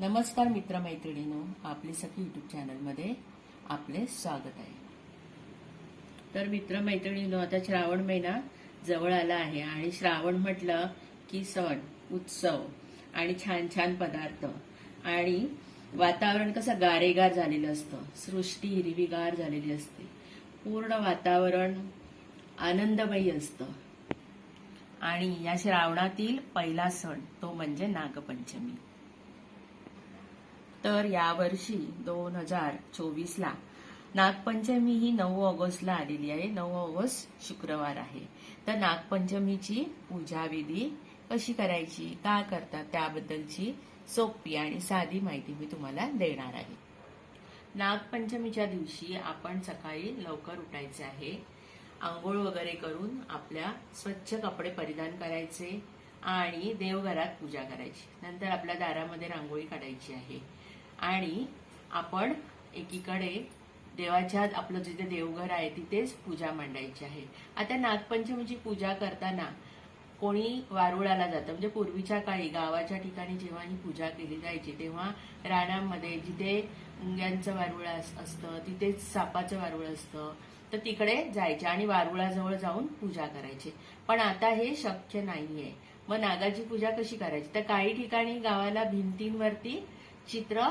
नमस्कार मित्रमैत्रिणींनो आपले सखी युट्यूब चॅनलमध्ये आपले स्वागत आहे. तर मित्रमैत्रिणींनो आता श्रावण महिना जवळ आला आहे आणि श्रावण म्हटलं की सण उत्सव आणि छान छान पदार्थ आणि वातावरण कसं गारेगार झालेलं असतं सृष्टी हिरवीगार झालेली असते. पूर्ण वातावरण आनंदमयी असतं. आणि या श्रावणातील पहिला सण तो म्हणजे नागपंचमी. तर यावर्षी दोन हजार चोवीसला नागपंचमी ही नऊ ऑगस्टला आलेली आहे. नऊ ऑगस्ट शुक्रवार आहे. तर नागपंचमीची पूजाविधी कशी करायची का करतात त्याबद्दलची सोपी आणि साधी माहिती मी तुम्हाला देणार आहे. नागपंचमीच्या दिवशी आपण सकाळी लवकर उठायचे आहे. आंघोळ वगैरे करून आपल्या स्वच्छ कपडे परिधान करायचे आणि देवघरात पूजा करायची. नंतर आपल्या दारामध्ये रांगोळी काढायची आहे. आणि आपण एकीकडे देवाच्या आपलं जिथे देवघर आहे तिथेच पूजा मांडायची आहे. आता नागपंचमीची पूजा करताना कोणी वारुळाला जातं. म्हणजे पूर्वीच्या काळी गावाच्या ठिकाणी जेव्हा ही पूजा केली जायची तेव्हा रानामध्ये जिथे मुंग्यांचं वारुळ अस- असतं तिथेच सापाचं वारुळ असतं तर तिकडे जायचे आणि वारुळाजवळ जाऊन पूजा करायची. पण आता हे शक्य नाहीये. मग नागाची पूजा कशी करायची? तर काही ठिकाणी गावाला भिंतींवरती चित्र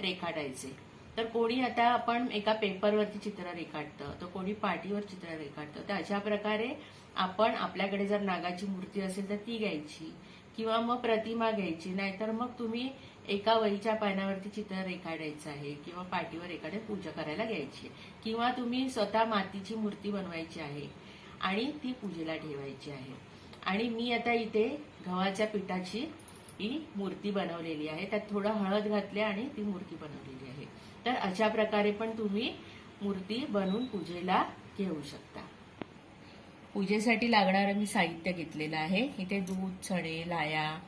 रेखाटायचे. तर कोणी आता आपण एका पेपरवरती चित्र रेखाटतं तर कोणी पाटीवर चित्र रेखाटतं. तर अशा प्रकारे आपण आपल्याकडे जर नागाची मूर्ती असेल तर ती घ्यायची किंवा मग प्रतिमा घ्यायची. नाहीतर मग तुम्ही एका वहीच्या पानावरती चित्र रेखाटायचं आहे किंवा पाटीवर एखाद्या पूजा करायला घ्यायची. किंवा तुम्ही स्वतः मातीची मूर्ती बनवायची आहे आणि ती पूजेला ठेवायची आहे. आणि मी आता इथे गव्हाच्या पिठाची ही मूर्ती बनवलेली आहे. त्यात थोडं हळद घातले आणि ती मूर्ती बनवलेली आहे. तर अशा प्रकारे पण तुम्ही मूर्ती बनवून पूजेला घेऊ शकता. पूजेसाठी लागणारं मी साहित्य घेतलेलं आहे. इथे दूध चणे लाया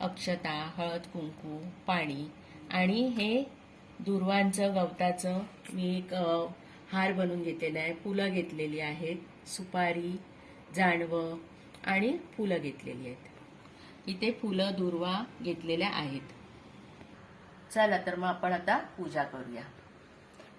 अक्षता हळद कुंकू पाणी आणि हे दुर्वांचं गवताचं मी एक हार बनवून घेतलेलं आहे. फुलं घेतलेली आहेत. सुपारी जाणवं आणि फुलं घेतलेली आहेत. इथे फुलं दुर्वा घेतलेल्या आहेत. चला तर मग आपण आता पूजा करूया.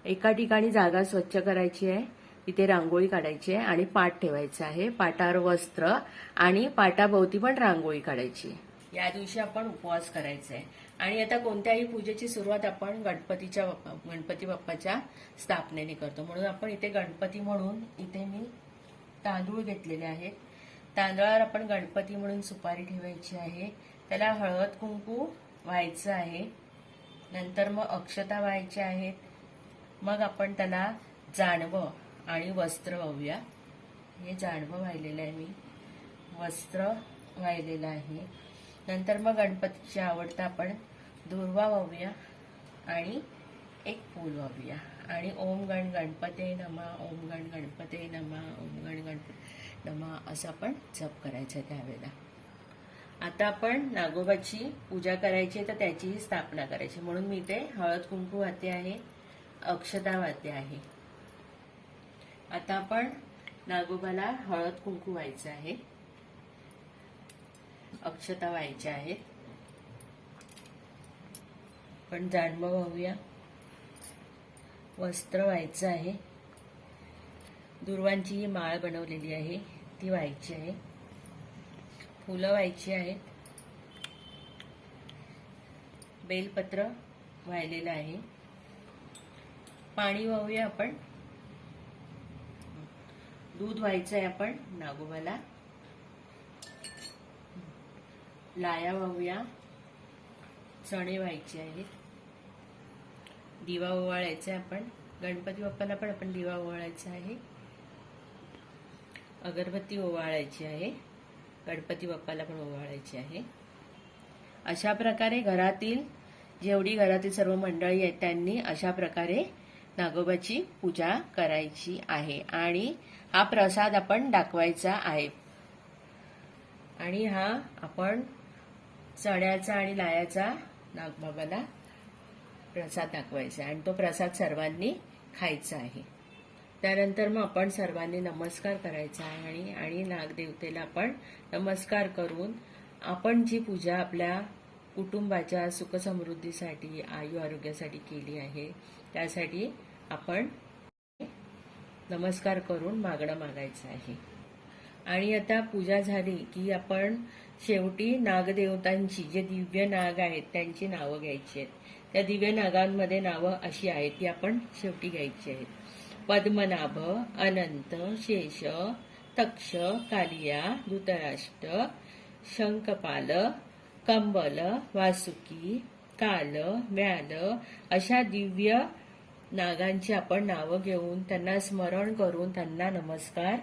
एका ठिकाणी जागा स्वच्छ करायची आहे. तिथे रांगोळी काढायची आहे आणि पाट ठेवायचं आहे. पाटावर वस्त्र आणि पाटाभोवती पण रांगोळी काढायची आहे. या दिवशी आपण उपवास करायचा आहे. आणि आता कोणत्याही पूजेची सुरुवात आपण गणपतीच्या गणपती बाप्पाच्या स्थापनेने करतो. म्हणून आपण इथे गणपती म्हणून इथे मी तांदूळ घेतलेले आहेत. तांदळावर आपण गणपती म्हणून सुपारी ठेवायची आहे. त्याला हळद कुंकू व्हायचं आहे. नंतर मग अक्षता व्हायच्या आहेत. मग आपण त्याला जाणवं आणि वस्त्र वाहूया. हे जाणवं वाहिलेलं आहे मी. वस्त्र वाहिलेलं आहे. नंतर मग गणपतीची आवडता आपण दुर्वा वाहूया आणि एक फूल वाहूया. आणि ओम गण गणपते नमा ओम गण गणपते नमा ओम गण गणपती. नमा असं आपण जप करायचं आहे त्यावेळेला. आता आपण नागोबाची पूजा करायची आहे तर त्याचीही स्थापना करायची म्हणून मी इथे हळद कुंकू वाहते आहे अक्षता वाहते आहे. आता आपण नागोबाला हळद कुंकू व्हायचं आहे. अक्षता व्हायच्या आहेत. पण जाणवं वाहूया वस्त्र व्हायचं आहे. दुर्वांची ही माळ बनवलेली आहे. ती व्हायची आहे. फुलं व्हायची आहेत. बेलपत्र वाहिलेलं आहे. पाणी वाहूया आपण. दूध व्हायचं आहे आपण नागोबाला. लाया वाहूया. चणे व्हायचे आहेत. दिवा ओवाळायचा आहे आपण. गणपती बाप्पाला पण आपण दिवा ओवाळायचा आहे. अगरबत्ती ओवाळायची आहे. गणपती बाप्पाला पण ओवाळायची आहे. अशा प्रकारे घरातील जेवढी घरातील सर्व मंडळी आहेत त्यांनी अशा प्रकारे नागोबाची पूजा करायची आहे. आणि हा प्रसाद आपण दाखवायचा आहे. आणि हा आपण चण्याचा आणि लायाचा नागबाबाला प्रसाद दाखवायचा आहे. आणि तो प्रसाद सर्वांनी खायचा आहे. त्यानंतर मग आपण सर्वांनी नमस्कार करायचा आहे आणि आणि नागदेवतेला आपण नमस्कार करून आपण जी पूजा आपल्या कुटुंबाच्या सुखसमृद्धीसाठी आयु आरोग्यासाठी केली आहे त्यासाठी आपण नमस्कार करून मागणं मागायचं आहे. आणि आता पूजा झाली की आपण शेवटी नागदेवतांची जे दिव्य नाग आहेत त्यांची नावं घ्यायची आहेत. त्या दिव्य नागांमध्ये नावं अशी आहेत ती आपण शेवटी घ्यायची आहेत. पद्मनाभ अनंत शेष तक्ष कालिया धृतराष्ट्र शंखपाल कंबल वासुकी काल म्याल अशा दिव्य नागांची आपण नावं घेऊन त्यांना स्मरण करून त्यांना नमस्कार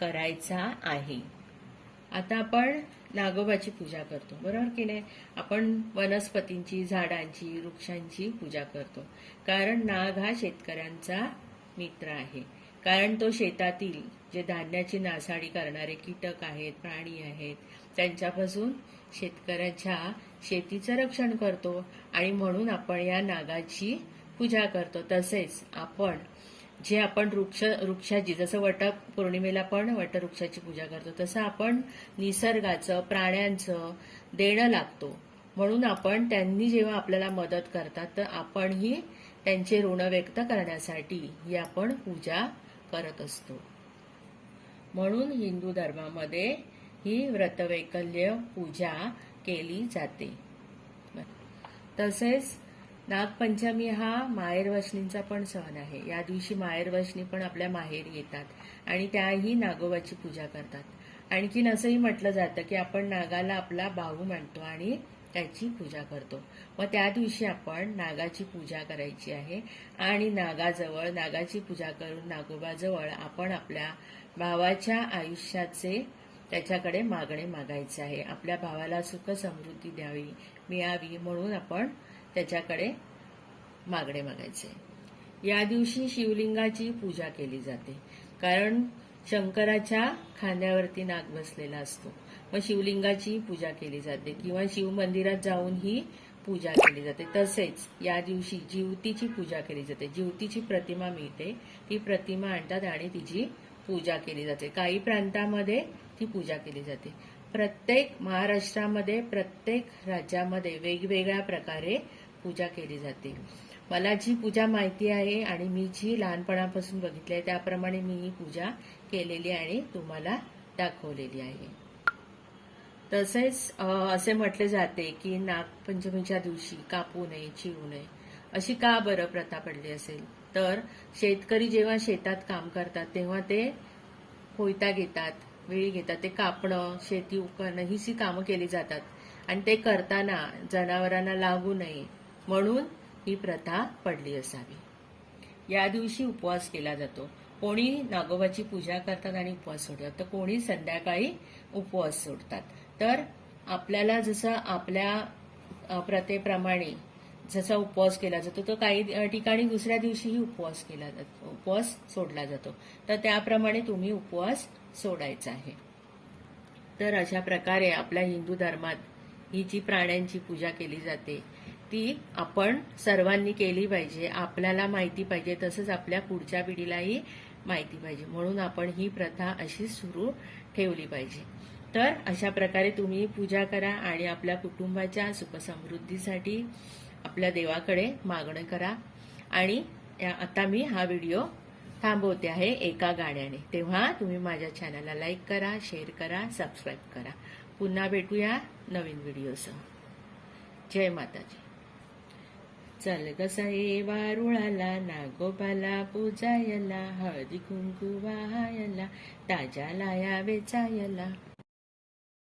करायचा आहे. आता आपण नागोबाची पूजा करतो बरोबर की नाही? आपण वनस्पतींची झाडांची वृक्षांची पूजा करतो. कारण नाग हा शेतकऱ्यांचा मित्र आहे. कारण तो शेतातील जे धान्याची नासाडी करणारे कीटक आहेत प्राणी आहेत त्यांच्यापासून शेतकऱ्याच्या शेतीचं रक्षण करतो आणि म्हणून आपण या नागाची पूजा करतो. तसेच आपण जे आपण वृक्ष वृक्षाची जसं वट पौर्णिमेला पण वटवृक्षाची पूजा करतो तसं आपण निसर्गाचं प्राण्यांचं देणं लागतो. म्हणून आपण त्यांनी जेव्हा आपल्याला मदत करतात तर आपणही त्यांचे ऋण व्यक्त करण्यासाठी ही आपण पूजा करत असतो. म्हणून हिंदू धर्मामध्ये ही व्रतवैकल्य पूजा केली जाते. तसेच नागपंचमी हा माहेरवशनींचा पण सण आहे. या दिवशी माहेरवशनी पण आपल्या माहेर येतात आणि त्याही नागोबाची पूजा करतात. आणखीन असंही म्हटलं जातं की आपण नागाला आपला भाऊ मानतो आणि त्याची पूजा करतो. मग त्या दिवशी आपण नागाची पूजा करायची आहे आणि नागाजवळ नागाची पूजा करून नागोबाजवळ आपण आपल्या भावाच्या आयुष्याचे त्याच्याकडे मागणे मागायचे आहे. आपल्या भावाला सुख समृद्धी द्यावी मिळावी म्हणून आपण त्याच्याकडे मागणे मागायचे. या दिवशी शिवलिंगाची पूजा केली जाते. कारण शंकराच्या खांद्यावरती नाग बसलेला असतो. मग शिवलिंगाची पूजा केली जाते किंवा शिव मंदिरात जाऊन ही पूजा केली जाते. तसेच या दिवशी जिवतीची पूजा केली जाते. जिवतीची प्रतिमा मिळते. ती प्रतिमा आणतात आणि तिची पूजा केली जाते. काही प्रांतामध्ये ती पूजा केली जाते. प्रत्येक महाराष्ट्रामध्ये प्रत्येक राज्यामध्ये वेगवेगळ्या प्रकारे पूजा केली जाते. मला जी पूजा माहिती आहे आणि मी जी लहानपणापासून बघितली आहे त्याप्रमाणे मी ही पूजा केलेली आणि तुम्हाला दाखवलेली आहे. तसेच असे म्हटले जाते की नागपंचमीच्या दिवशी कापू नये चिरू नये. अशी का बरं प्रथा पडली असेल? तर शेतकरी जेव्हा शेतात काम करतात तेव्हा ते कोयता घेतात वेळी घेतात. ते कापणं शेती उकरणं ही सी कामं केली जातात. आणि ते करताना जनावरांना लागू नये म्हणून ही प्रथा पडली असावी. या दिवशी उपवास केला जातो. कोणी नागोबाची पूजा करतात आणि उपवास सोडतात. तर कोणी संध्याकाळी उपवास सोडतात. तर आपल्याला जसं आपल्या प्रथेप्रमाणे जसा उपवास केला जातो तो काही ठिकाणी दुसऱ्या दिवशीही उपवास केला जातो उपवास सोडला जातो. तर त्याप्रमाणे तुम्ही उपवास सोडायचा आहे. तर अशा प्रकारे आपल्या हिंदू धर्मात ही जी प्राण्यांची पूजा केली जाते ती आपण सर्वांनी केली पाहिजे आपल्याला माहिती पाहिजे तसंच आपल्या पुढच्या पिढीलाही माहिती पाहिजे. म्हणून आपण ही प्रथा अशी सुरू ठेवली पाहिजे. तर अशा प्रकारे तुम्ही पूजा करा आणि आपल्या कुटुंबाच्या सुखसमृद्धीसाठी आपल्या देवाकडे मागणं करा. आणि आता मी हा व्हिडिओ थांबवते आहे एका गाण्याने. तेव्हा तुम्ही माझ्या चॅनलला लाईक करा शेअर करा सबस्क्राईब करा. पुन्हा भेटूया नवीन व्हिडिओसह. जय माताजी. चल गसाई वारुळाला नागोबाला पूजायला हळदी कुंकू वाहायला ताज्या लाया वेचायला.